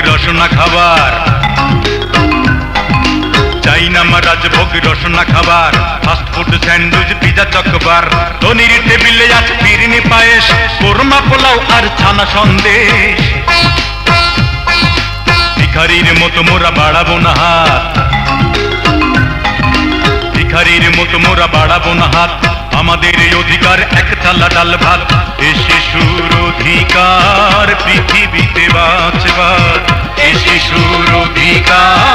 রসনা খাবার। চাই রাজভোগ রসনা খাবার। Fast food sandwich pizza chocbar. ধনির টেবিলে আছে বিরিনি পায়েস, কোরমা পোলাও আর ছানা সন্দেশ। ভিখারির মতো মোরা বাড়াবো না হাত। ভিখারির মতো মোরা বাড়াবো না হাত। আমাদের অধিকার এক থালা ডাল ভাত। এ শিশুর অধিকার, পৃথিবীতে বাঁচবার। শিশুর অধিকার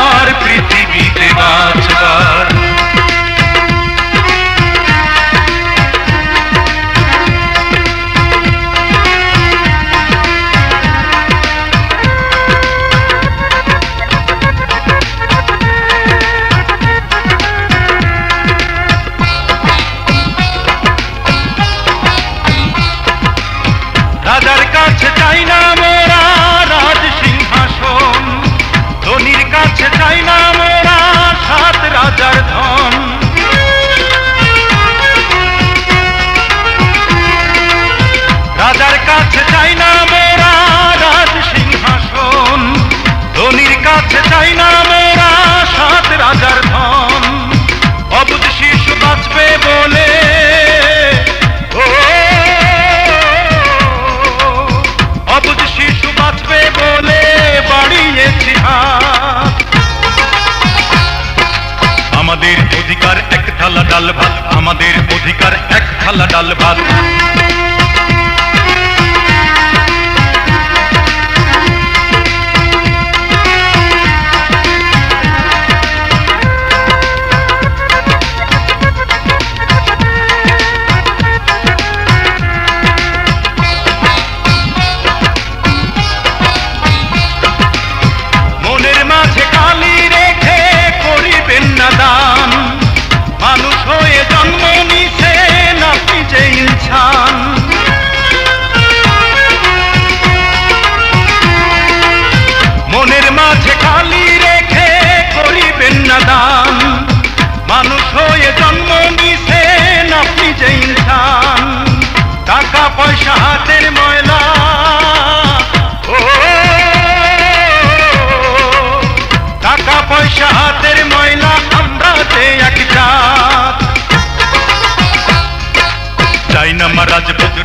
ডাল ভাত আমাদের অধিকার এক থালা ডাল ভাত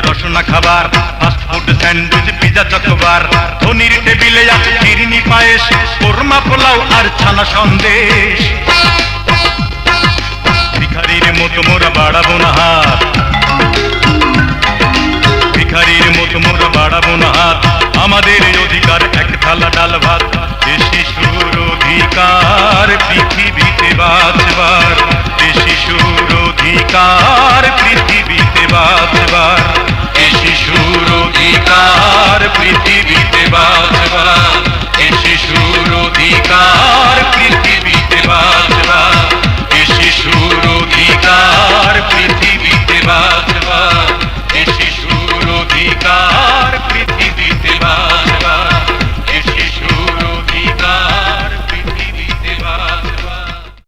রসনা খাবার fast food sandwich pizza chocbar ধনির টেবিলে আছে চিরিনি পায়েস, কোরমা পোলাও আর ছানা সন্দেশ। ভিখারির মতো মোরা বাড়াবো না হাত। ভিখারির মতো মোরা বাড়াবো না হাত। আমাদের অধিকার, এক থালা ডাল ভাত শিশুর অধিকার। Sempre tive